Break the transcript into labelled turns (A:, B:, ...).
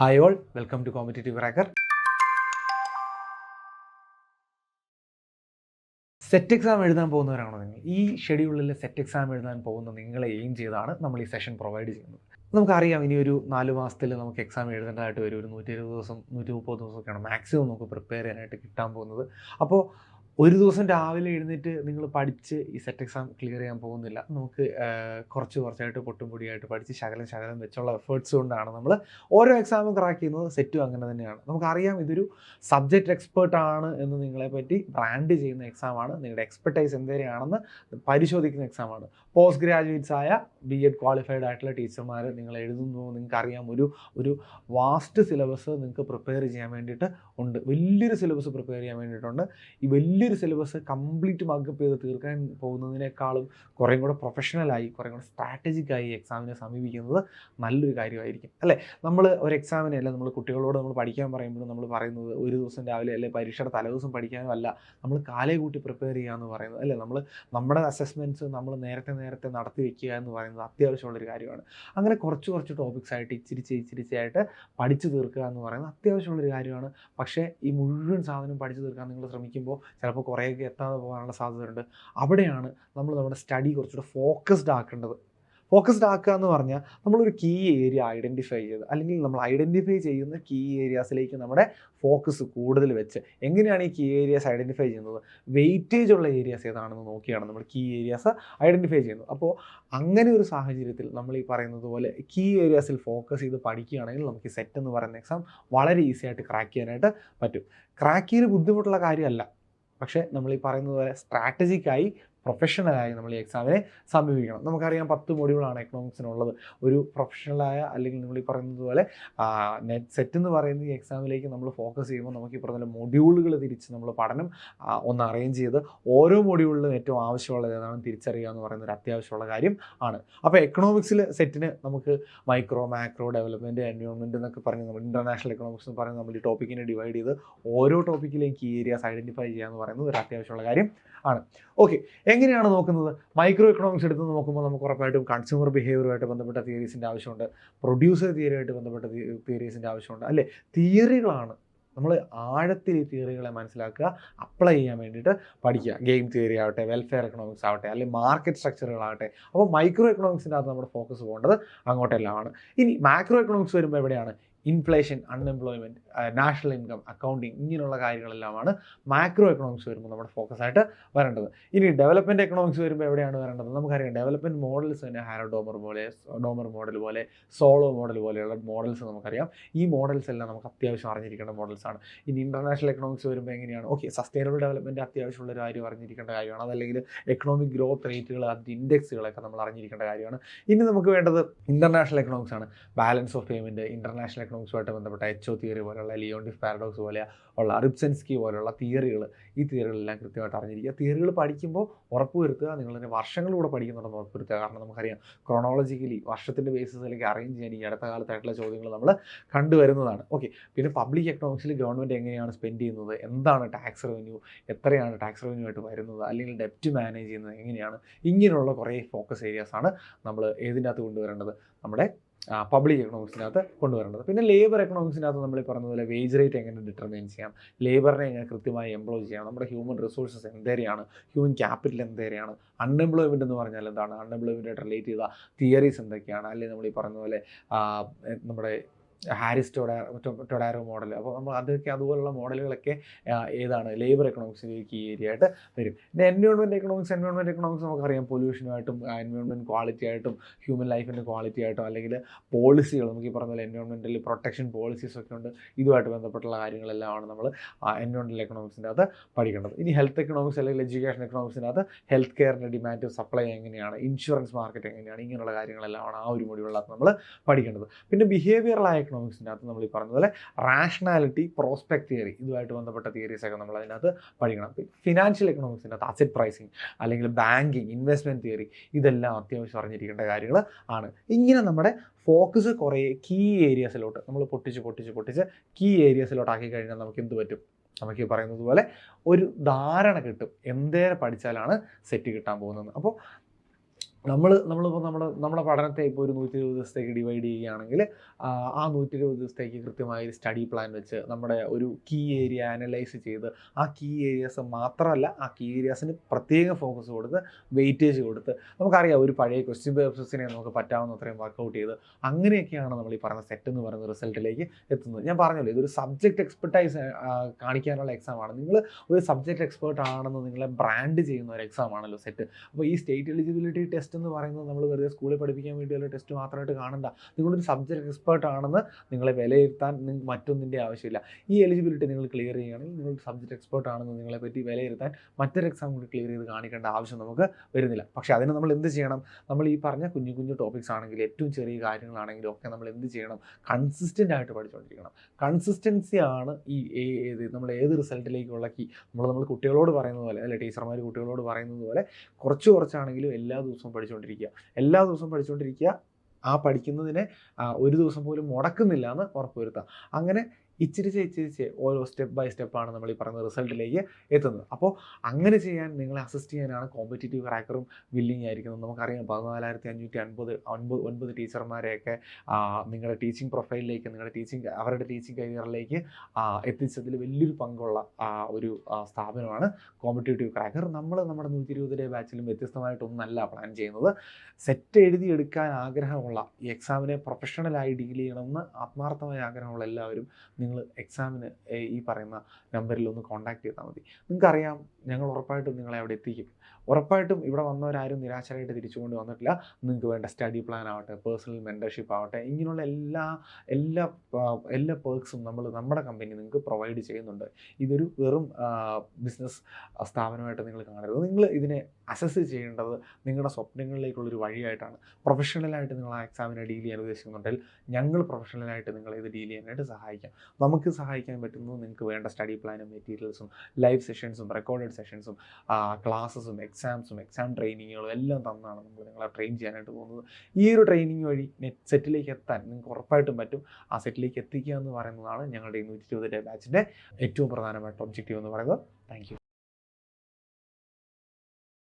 A: Hi all welcome to competitive റാക്കർ SET exam എഴുതാൻ പോകുന്നവരാണോ നിങ്ങൾ? ഈ ഷെഡ്യൂളിൽ സെറ്റ് എക്സാം എഴുതാൻ പോകുന്ന നിങ്ങളെ എയിം ചെയ്താണ് നമ്മൾ ഈ സെഷൻ പ്രൊവൈഡ് ചെയ്യുന്നത്. നമുക്കറിയാം ഇനി ഒരു നാല് മാസത്തിൽ നമുക്ക് എക്സാം എഴുതേണ്ടതായിട്ട് വരും. ഒരു നൂറ്റി ഇരുപത് ദിവസം നൂറ്റി മുപ്പത് ദിവസമൊക്കെയാണ് മാക്സിമം നമുക്ക് പ്രിപ്പയർ ചെയ്യാനായിട്ട് കിട്ടാൻ പോകുന്നത്. അപ്പോൾ ഒരു ദിവസം രാവിലെ എഴുന്നേറ്റ് നിങ്ങൾ പഠിച്ച് ഈ സെറ്റ് എക്സാം ക്ലിയർ ചെയ്യാൻ പോകുന്നില്ല. നമുക്ക് കുറച്ച് കുറച്ചായിട്ട് പൊട്ടും പൊടിയായിട്ട് പഠിച്ച് ശകലം ശകലം വെച്ചുള്ള എഫേർട്സ് കൊണ്ടാണ് നമ്മൾ ഓരോ എക്സാമും ക്രാക്ക് ചെയ്യുന്നത്. സെറ്റും അങ്ങനെ തന്നെയാണ്. നമുക്കറിയാം ഇതൊരു സബ്ജക്റ്റ് എക്സ്പേർട്ട് ആണ് എന്ന് നിങ്ങളെ പറ്റി ബ്രാൻഡ് ചെയ്യുന്ന എക്സാമാണ് നിങ്ങളുടെ എക്സ്പെർട്ടൈസ് എന്തേരെയാണെന്ന് പരിശോധിക്കുന്ന എക്സാമാണ് പോസ്റ്റ് ഗ്രാജുവേറ്റ്സ് ആയ ബി എഡ് ക്വാളിഫൈഡ് ആയിട്ടുള്ള ടീച്ചർമാർ നിങ്ങൾ എഴുതുന്നു. നിങ്ങൾക്കറിയാം ഒരു ഒരു വാസ്റ്റ് സിലബസ് നിങ്ങൾക്ക് പ്രിപ്പയർ ചെയ്യാൻ വേണ്ടിയിട്ട് ഉണ്ട്. വലിയൊരു സിലബസ് പ്രിപ്പയർ ചെയ്യാൻ വേണ്ടിയിട്ടുണ്ട്. ഈ വലിയൊരു സിലബസ് കംപ്ലീറ്റ് മാർക്കപ്പ് ചെയ്ത് തീർക്കാൻ പോകുന്നതിനേക്കാളും കുറേ കൂടെ പ്രൊഫഷണലായി കുറേ കൂടെ സ്ട്രാറ്റജിക്കായി എക്സാമിനെ സമീപിക്കുന്നത് നല്ലൊരു കാര്യമായിരിക്കും. അല്ലേ? നമ്മൾ ഒരു എക്സാമിനെ അല്ല നമ്മൾ കുട്ടികളോട് നമ്മൾ പഠിക്കാൻ പറയുമ്പോൾ നമ്മൾ പറയുന്നത് ഒരു ദിവസം രാവിലെ അല്ലെ പരീക്ഷയുടെ തലേദിവസം പഠിക്കാനും അല്ല നമ്മൾ കാലേ കൂട്ടി പ്രിപ്പയർ ചെയ്യുക എന്ന് പറയുന്നത്. അല്ലേ? നമ്മൾ നമ്മുടെ അസസ്മെന്റ്സ് നമ്മൾ നേരത്തെ നേരത്തെ നടത്തി വെക്കുക എന്ന് പറയുന്നത് അത്യാവശ്യമുള്ളൊരു കാര്യമാണ്. അങ്ങനെ കുറച്ച് കുറച്ച് ടോപ്പിക്സ് ആയിട്ട് ഇച്ചിരി ഇച്ചിരിച്ചായിട്ട് പഠിച്ചു തീർക്കുക എന്ന് പറയുന്നത് അത്യാവശ്യമുള്ളൊരു കാര്യമാണ്. പക്ഷേ ഈ മുഴുവൻ സാധനം പഠിച്ചു തീർക്കാൻ നിങ്ങൾ ശ്രമിക്കുമ്പോൾ ചിലപ്പോൾ കുറേയൊക്കെ എത്താതെ പോകാനുള്ള സാധ്യതയുണ്ട്. അവിടെയാണ് നമ്മൾ നമ്മുടെ സ്റ്റഡി കുറച്ചുകൂടെ ഫോക്കസ്ഡ് ആക്കേണ്ടത്. ഫോക്കസ്ഡ് ആക്കുക എന്ന് പറഞ്ഞാൽ നമ്മളൊരു കീ ഏരിയ ഐഡന്റിഫൈ ചെയ്ത് അല്ലെങ്കിൽ നമ്മൾ ഐഡന്റിഫൈ ചെയ്യുന്ന കീ ഏരിയാസിലേക്ക് നമ്മുടെ ഫോക്കസ് കൂടുതൽ വെച്ച് എങ്ങനെയാണ് ഈ കീ ഏരിയാസ് ഐഡന്റിഫൈ ചെയ്യുന്നത്? വെയിറ്റേജ് ഉള്ള ഏരിയാസ് ഏതാണെന്ന് നോക്കിയാണ് നമ്മൾ കീ ഏരിയാസ് ഐഡന്റിഫൈ ചെയ്യുന്നത്. അപ്പോൾ അങ്ങനെ ഒരു സാഹചര്യത്തിൽ നമ്മൾ ഈ പറയുന്നത് പോലെ കീ ഏരിയാസിൽ ഫോക്കസ് ചെയ്ത് പഠിക്കുകയാണെങ്കിൽ നമുക്ക് സെറ്റ് എന്ന് പറയുന്ന എക്സാം വളരെ ഈസി ആയിട്ട് ക്രാക്ക് ചെയ്യാനായിട്ട് പറ്റും. ക്രാക്ക് ചെയ്ത് ബുദ്ധിമുട്ടുള്ള കാര്യമല്ല. പക്ഷേ നമ്മൾ ഈ പറയുന്നത് പോലെ സ്ട്രാറ്റജിക്കായി പ്രൊഫഷണലായി നമ്മൾ ഈ എക്സാമിനെ സമീപിക്കണം. നമുക്കറിയാം പത്ത് മൊഡ്യൂളാണ് എക്കണോമിക്സിനുള്ളത് ഒരു പ്രൊഫഷണലായ അല്ലെങ്കിൽ നിങ്ങൾ ഈ പറയുന്നത് പോലെ നെറ്റ് സെറ്റ് എന്ന് പറയുന്ന ഈ എക്സാമിലേക്ക് നമ്മൾ ഫോക്കസ് ചെയ്യുമ്പോൾ നമുക്ക് ഈ പറഞ്ഞ മൊഡ്യൂളുകൾ തിരിച്ച് നമ്മൾ പഠനം ഒന്ന് അറേഞ്ച് ചെയ്ത് ഓരോ മൊഡ്യൂളിലും ഏറ്റവും ആവശ്യമുള്ളത് ഏതാണ് തിരിച്ചറിയുക എന്ന് പറയുന്ന ഒരു അത്യാവശ്യമുള്ള കാര്യം ആണ്. അപ്പോൾ എക്കണോമിക്സിൽ സെറ്റിന് നമുക്ക് മൈക്രോ മാക്രോ ഡെവലപ്മെന്റ് എൻവയോൺമെന്റ് എന്നൊക്കെ പറഞ്ഞ് നമ്മൾ ഇന്റർനാഷണൽ എക്കണോമിക്സ് എന്ന് പറയുന്നത് നമ്മൾ ഈ ടോപ്പിക്കിനെ ഡിവൈഡ് ചെയ്ത് ഓരോ ടോപ്പിക്കിലേക്ക് കീ ഏരിയാസ് ഐഡന്റിഫൈ ചെയ്യുക എന്ന് പറയുന്നത് ഒരു അത്യാവശ്യമുള്ള കാര്യം ആണ്. ഓക്കെ എങ്ങനെയാണ് നോക്കുന്നത്? മൈക്രോ എക്കണോമിക്സ് എടുത്ത് നോക്കുമ്പോൾ നമുക്ക് ഉറപ്പായിട്ടും കൺസ്യൂമർ ബിഹേവിയറുമായിട്ട് ബന്ധപ്പെട്ട തിയറീസിന്റെ ആവശ്യമുണ്ട്. പ്രൊഡ്യൂസർ തിയറിയായിട്ട് ബന്ധപ്പെട്ട തിയറീസിന്റെ ആവശ്യമുണ്ട്. അല്ലേ? തിയറികളാണ് നമ്മൾ ആഴത്തിൽ ഈ തിയറികളെ മനസ്സിലാക്കുക അപ്ലൈ ചെയ്യാൻ വേണ്ടിയിട്ട് പഠിക്കുക. ഗെയിം തിയറി ആവട്ടെ വെൽഫെയർ എക്കണോമിക്സ് ആവട്ടെ അല്ലെങ്കിൽ മാർക്കറ്റ് സ്ട്രക്ചറുകളാവട്ടെ അപ്പോൾ മൈക്രോ എക്കണോമിക്സിന്റെ അകത്ത് നമ്മുടെ ഫോക്കസ് പോകേണ്ടത് അങ്ങോട്ടെല്ലാമാണ്. ഇനി മാക്രോ എക്കണോമിക്സ് വരുമ്പോൾ എവിടെയാണ്? Inflation unemployment national income accounting ഇങ്ങനെയുള്ള കാര്യങ്ങളെല്ലാമാണ് മാക്രോ എക്കണോമിക്സ് വരുമ്പോൾ നമ്മുടെ ഫോക്കസ് ആയിട്ട് വരേണ്ടത്. ഇനി ഡെവലപ്മെന്റ് എക്കണോമിക്സ് വരുമ്പോൾ എവിടെയാണ് വരേണ്ടത്? നമുക്കറിയാം ഡെവലപ്മെന്റ് മോഡൽസ് തന്നെ ഹാരോ ഡോമർ പോലെ ഡോമർ മോഡൽ പോലെ സോളോ മോഡൽ പോലെയുള്ള മോഡൽസ് നമുക്കറിയാം. ഈ മോഡൽസ് എല്ലാം നമുക്ക് അത്യാവശ്യം അറിഞ്ഞിരിക്കേണ്ട മോഡൽസ് ആണ്. ഇനി ഇന്റർനാഷണൽ എക്കണോമിക്സ് വരുമ്പോൾ എങ്ങനെയാണ്? ഓക്കെ സസ്റ്റൈനബിൾ ഡെവലപ്മെന്റ് അത്യാവശ്യമുള്ള ഒരു കാര്യം അറിഞ്ഞിരിക്കേണ്ട കാര്യമാണ്. അതല്ലെങ്കിൽ എക്കണോമിക് ഗ്രോത്ത് റേറ്റുകൾ അതിന്റെ ഇൻഡെക്സുകളൊക്കെ നമ്മൾ അറിഞ്ഞിരിക്കേണ്ട കാര്യമാണ്. ഇനി നമുക്ക് വേണ്ടത് ഇന്റർനാഷണൽ എക്കണോമിക്സ് ആണ്. ബാലൻസ് ഓഫ് പേയ്മെന്റ് ഇന്റർനാഷണൽ എക്കണോമിക്സുമായിട്ട് ബന്ധപ്പെട്ട എച്ച് ഒ തിയറി പോലെയുള്ള ലിയോണ്ടിഫ് പാരഡോക്സ് പോലെ ഉള്ള അറിബ്സെൻസ്കി പോലെയുള്ള തിയറികൾ ഈ തിയറികളെല്ലാം കൃത്യമായിട്ട് അറിഞ്ഞിരിക്കുക. തിയറികൾ പഠിക്കുമ്പോൾ ഉറപ്പുവരുത്തുക നിങ്ങൾ തന്നെ വർഷങ്ങളിലൂടെ പഠിക്കുന്നുണ്ടെന്ന് ഉറപ്പുവരുത്തുക കാരണം നമുക്കറിയാം ക്രോണോളജിക്കലി വർഷത്തിന്റെ ബേസിസിലേക്ക് അറേഞ്ച് ചെയ്യാൻ ഈ അടുത്ത കാലത്തായിട്ടുള്ള ചോദ്യങ്ങൾ നമ്മൾ കണ്ടുവരുന്നതാണ്. ഓക്കെ പിന്നെ പബ്ലിക് എക്കണോമിക്സിൽ ഗവൺമെന്റ് എങ്ങനെയാണ് സ്പെൻഡ് ചെയ്യുന്നത്? എന്താണ് ടാക്സ് റവന്യൂ എത്രയാണ് ടാക്സ് റവന്യൂ ആയിട്ട് വരുന്നത്? അല്ലെങ്കിൽ ഡെപ്റ്റ് മാനേജ് ചെയ്യുന്നത് എങ്ങനെയാണ്? ഇങ്ങനെയുള്ള കുറേ ഫോക്കസ് ഏരിയാസ് ആണ് നമ്മൾ ഏതിന്റെ അകത്ത് കൊണ്ടുവരേണ്ടത്? നമ്മുടെ പബ്ലിക് എക്കണോമിക്സിനകത്ത് കൊണ്ടുവരേണ്ടത്. പിന്നെ ലേബർ എക്കണോമിക്സിനകത്ത് നമ്മൾ പറഞ്ഞതുപോലെ പറഞ്ഞ പോലെ വേജ് റേറ്റ് എങ്ങനെ ഡിറ്റർമൈൻ ചെയ്യാം? ലേബറിനെ എങ്ങനെ കൃത്യമായി എംപ്ലോയ് ചെയ്യാം? നമ്മുടെ ഹ്യൂമൻ റിസോഴ്സസ് എന്തേരെയാണ് ഹ്യൂമൻ ക്യാപിറ്റൽ എന്തേരെയാണ് അൺഎംപ്ലോയ്മെന്റ് എന്ന് പറഞ്ഞാൽ എന്താണ്? അൺഎംപ്ലോയ്മെന്റായിട്ട് റിലേറ്റ് ചെയ്ത തിയറീസ് എന്തൊക്കെയാണ്? അല്ലെങ്കിൽ നമ്മൾ ഈ പറഞ്ഞ പോലെ നമ്മുടെ ഹാരിസ് ടൊഡാ ടൊഡാരോ മോഡൽ അപ്പോൾ നമ്മൾ അതൊക്കെ അതുപോലുള്ള മോഡലുകളൊക്കെ ഏതാണ് ലേബർ എക്കണോമിക്സിലേക്ക് ഈ ഏരിയ ആയിട്ട് വരും. പിന്നെ എൻവയോൺമെന്റ് എക്കണോമിക്സ് എൻവയോൺമെന്റ് എക്കണോമിക്സ് നമുക്കറിയാം. പൊല്യൂഷനുമായിട്ടും എൻവയോൺമെന്റ് ക്വാളിറ്റി ആയിട്ടും ഹ്യൂമൻ ലൈഫിന്റെ ക്വാളിറ്റി ആയിട്ടും അല്ലെങ്കിൽ പോളിസികൾ നമുക്ക് ഈ പറഞ്ഞ പോലെ എൻവയോൺമെന്റൽ പ്രൊട്ടക്ഷൻ പോളിസീസ് ഒക്കെ ഉണ്ട്. ഇതുമായിട്ട് ബന്ധപ്പെട്ടുള്ള കാര്യങ്ങളെല്ലാമാണ് നമ്മൾ എൻവയോൺമെന്റൽ എക്കണോമിക്സിന്റെ അകത്ത് പഠിക്കേണ്ടത്. ഇനി ഹെൽത്ത് എക്കണോമിക്സ് അല്ലെങ്കിൽ എഡ്യൂക്കേഷൻ എക്കണോമിക്സിന്റെ അകത്ത് ഹെൽത്ത് കെയറിന്റെ ഡിമാൻഡ് സപ്ലൈ എങ്ങനെയാണ് ഇൻഷുറൻസ് മാർക്കറ്റ് എങ്ങനെയാണ് ഇങ്ങനെയുള്ള കാര്യങ്ങളെല്ലാമാണ് ആ ഒരു മൊഡ്യൂളിനകത്ത് നമ്മൾ പഠിക്കേണ്ടത്. പിന്നെ ബിഹേവിയറലായ എക്കണോമിക്സിന്റെ അകത്ത് നമ്മൾ ഈ പറഞ്ഞതുപോലെ റാഷണാലിറ്റി പ്രോസ്പെക്ട് തിയറി ഇതുമായിട്ട് ബന്ധപ്പെട്ട തിയറീസ് ഒക്കെ നമ്മൾ അതിനകത്ത് പഠിക്കണം. ഫിനാൻഷ്യൽ എക്കണോമിക്സിന്റെ അകത്ത് അസറ്റ് പ്രൈസിങ് അല്ലെങ്കിൽ ബാങ്കിങ് ഇൻവെസ്റ്റ്മെന്റ് തിയറി ഇതെല്ലാം അത്യാവശ്യം അറിഞ്ഞിരിക്കേണ്ട കാര്യങ്ങൾ ആണ്. ഇങ്ങനെ നമ്മുടെ ഫോക്കസ് കുറേ കീ ഏരിയാസിലോട്ട് നമ്മൾ പൊട്ടിച്ച് പൊട്ടിച്ച് പൊട്ടിച്ച് കീ ഏരിയാസിലോട്ടാക്കി കഴിഞ്ഞാൽ നമുക്ക് എന്ത് പറ്റും? നമുക്ക് ഈ പറയുന്നത് പോലെ ഒരു ധാരണ കിട്ടും. എന്തേരെ പഠിച്ചാലാണ് സെറ്റ് കിട്ടാൻ പോകുന്നത്. അപ്പോൾ നമ്മൾ നമ്മളിപ്പോൾ നമ്മുടെ നമ്മുടെ പഠനത്തെ ഇപ്പോൾ ഒരു നൂറ്റി ഇരുപത് ദിവസത്തേക്ക് ഡിവൈഡ് ചെയ്യുകയാണെങ്കിൽ ആ, നൂറ്റി ഇരുപത് ദിവസത്തേക്ക് കൃത്യമായ ഒരു സ്റ്റഡി പ്ലാൻ വെച്ച് നമ്മുടെ ഒരു കീ ഏരിയ അനലൈസ് ചെയ്ത് ആ കീ ഏരിയാസ് മാത്രമല്ല ആ കീ ഏരിയാസിന് പ്രത്യേക ഫോക്കസ് കൊടുത്ത് വെയിറ്റേജ് കൊടുത്ത് നമുക്കറിയാം ഒരു പഴയ ക്വസ്റ്റ്യൻ പേപ്പേഴ്സിനെ നമുക്ക് പറ്റാവുന്ന അത്രയും വർക്കൗട്ട് ചെയ്ത് അങ്ങനെയൊക്കെയാണ് നമ്മൾ ഈ പറഞ്ഞ സെറ്റ് എന്ന് പറയുന്ന റിസൾട്ടിലേക്ക് എത്തുന്നത്. ഞാൻ പറഞ്ഞല്ലോ ഇതൊരു സബ്ജക്റ്റ് എക്സ്പെർട്ടൈസ് കാണിക്കാനുള്ള എക്സാമാണ് നിങ്ങൾ ഒരു സബ്ജക്റ്റ് എക്സ്പേർട്ട് ആണെന്ന് നിങ്ങളെ ബ്രാൻഡ് ചെയ്യുന്ന ഒരു എക്സാം ആണല്ലോ സെറ്റ് അപ്പോൾ ഈ സ്റ്റേറ്റ് എലിജിബിലിറ്റി ടെസ്റ്റ് എന്ന് പറയുന്നത് നമ്മൾ വെറുതെ സ്കൂളിൽ പഠിപ്പിക്കാൻ വേണ്ടിയുള്ള ടെസ്റ്റ് മാത്രമായിട്ട് കാണണ്ട. നിങ്ങളൊരു സബ്ജക്റ്റ് എക്സ്പേർട്ട് ആണെന്ന് നിങ്ങളെ വിലയിരുത്താൻ മറ്റൊന്നിന്റെ ആവശ്യമില്ല. ഈ എലിജിബിലിറ്റി നിങ്ങൾ ക്ലിയർ ചെയ്യുകയാണെങ്കിൽ നിങ്ങൾ സബ്ജക്ട് എക്സ്പേർട്ട് ആണെന്ന് നിങ്ങളെ പറ്റി വിലയിരുത്താൻ മറ്റൊരു എക്സാം കൂടി ക്ലിയർ ചെയ്ത് കാണിക്കേണ്ട ആവശ്യം നമുക്ക് വരുന്നില്ല. പക്ഷേ അതിന് നമ്മൾ എന്ത് ചെയ്യണം? നമ്മൾ ഈ പറഞ്ഞ കുഞ്ഞു കുഞ്ഞു ടോപ്പിക്സ് ആണെങ്കിലും ഏറ്റവും ചെറിയ കാര്യങ്ങളാണെങ്കിലും ഒക്കെ നമ്മൾ എന്ത് ചെയ്യണം? കൺസിസ്റ്റന്റ് ആയിട്ട് പഠിച്ചുകൊണ്ടിരിക്കണം കൺസിസ്റ്റൻസി ആണ് ഈ ഏത് നമ്മൾ ഏത് റിസൾട്ടിലേക്കുള്ള കീ നമ്മൾ നമ്മൾ കുട്ടികളോട് പറയുന്നത് പോലെ അല്ലെ ടീച്ചർമാർ കുട്ടികളോട് പറയുന്നത് പോലെ കുറച്ച് കുറച്ചാണെങ്കിലും എല്ലാ ദിവസവും പഠിച്ചുകൊണ്ടിരിക്കുക എല്ലാ ദിവസവും പഠിച്ചുകൊണ്ടിരിക്കുക ആ പഠിക്കുന്നതിനെ ഒരു ദിവസം പോലും മുടക്കുന്നില്ല എന്ന് ഉറപ്പുവരുത്തുക അങ്ങനെ ഇച്ചിരിച്ച് ഇച്ചിരിച്ച് ഓരോ സ്റ്റെപ്പ് ബൈ സ്റ്റെപ്പാണ് നമ്മൾ ഈ പറയുന്ന റിസൾട്ടിലേക്ക് എത്തുന്നത്. അപ്പോൾ അങ്ങനെ ചെയ്യാൻ നിങ്ങളെ അസിസ്റ്റ് ചെയ്യാനാണ് കോമ്പറ്റേറ്റീവ് ക്രാക്കറും വില്ലിങ് ആയിരിക്കുന്നത്. നമുക്കറിയാം പതിനാലായിരത്തി അഞ്ഞൂറ്റി അൻപത് ഒൻപത് ഒൻപത് ടീച്ചർമാരെയൊക്കെ നിങ്ങളുടെ ടീച്ചിങ് പ്രൊഫൈലിലേക്ക് നിങ്ങളുടെ ടീച്ചിങ് അവരുടെ ടീച്ചിങ് കരിയറിലേക്ക് എത്തിച്ചതിൽ വലിയൊരു പങ്കുള്ള ഒരു സ്ഥാപനമാണ് കോമ്പറ്റേറ്റീവ് ക്രാക്കർ നമ്മൾ നമ്മുടെ നൂറ്റി ഇരുപത് ഡേ ബാച്ചിലും വ്യത്യസ്തമായിട്ടൊന്നല്ല പ്ലാൻ ചെയ്യുന്നത്. സെറ്റ് എഴുതിയെടുക്കാൻ ആഗ്രഹമുള്ള ഈ എക്സാമിനെ പ്രൊഫഷണലായി ഡീൽ ചെയ്യണമെന്ന് ആത്മാർത്ഥമായ ആഗ്രഹമുള്ള എല്ലാവരും നിങ്ങൾ എക്സാമിന് ഈ പറയുന്ന നമ്പറിൽ ഒന്ന് കോൺടാക്ട് ചെയ്താൽ മതി. നിങ്ങൾക്കറിയാം ഞങ്ങൾ ഉറപ്പായിട്ടും നിങ്ങളെ അവിടെ എത്തിക്കും. ഉറപ്പായിട്ടും ഇവിടെ വന്നവരാരും നിരാശരായിട്ട് തിരിച്ചുകൊണ്ട് വന്നിട്ടില്ല. നിങ്ങൾക്ക് വേണ്ട സ്റ്റഡി പ്ലാൻ ആവട്ടെ പേഴ്സണൽ മെന്റർഷിപ്പ് ആവട്ടെ ഇങ്ങനെയുള്ള എല്ലാ എല്ലാ എല്ലാ പേർക്സും നമ്മൾ നമ്മുടെ കമ്പനി നിങ്ങൾക്ക് പ്രൊവൈഡ് ചെയ്യുന്നുണ്ട്. ഇതൊരു വെറും ബിസിനസ് സ്ഥാപനമായിട്ട് നിങ്ങൾ കാണരുത്. നിങ്ങൾ ഇതിനെ അസസ് ചെയ്യേണ്ടത് നിങ്ങളുടെ സ്വപ്നങ്ങളിലേക്കുള്ളൊരു വഴിയായിട്ടാണ്. പ്രൊഫഷണലായിട്ട് നിങ്ങൾ ആ എക്സാമിനെ ഡീൽ ചെയ്യാൻ ഉദ്ദേശിക്കുന്നുണ്ടെങ്കിൽ ഞങ്ങൾ പ്രൊഫഷണലായിട്ട് നിങ്ങളെ ഇത് ഡീൽ ചെയ്യാനായിട്ട് സഹായിക്കാം. നമുക്ക് സഹായിക്കാൻ പറ്റുന്നത് നിങ്ങൾക്ക് വേണ്ട സ്റ്റഡി പ്ലാനും മെറ്റീരിയൽസും ലൈവ് സെഷൻസും റെക്കോർഡഡ് സെഷൻസും ക്ലാസ്സസും എക്സാംസും എക്സാം ട്രെയിനിങ്ങുകളും എല്ലാം തന്നാണ് നമ്മൾ നിങ്ങളെ ട്രെയിൻ ചെയ്യാനായിട്ട് പോകുന്നത്. ഈ ഒരു ട്രെയിനിങ് വഴി നെറ്റ് സെറ്റിലേക്ക് എത്താൻ നിങ്ങൾക്ക് ഉറപ്പായിട്ടും പറ്റും. ആ സെറ്റിലേക്ക് എത്തിക്കുക എന്ന് പറയുന്നതാണ് ഞങ്ങളുടെ ഈ നൂറ്റി ഇരുപത് ഡേ ബാച്ചിന്റെ ഏറ്റവും പ്രധാനമായിട്ട് ഒബ്ജക്റ്റീവ് എന്ന് പറയുന്നത്. താങ്ക്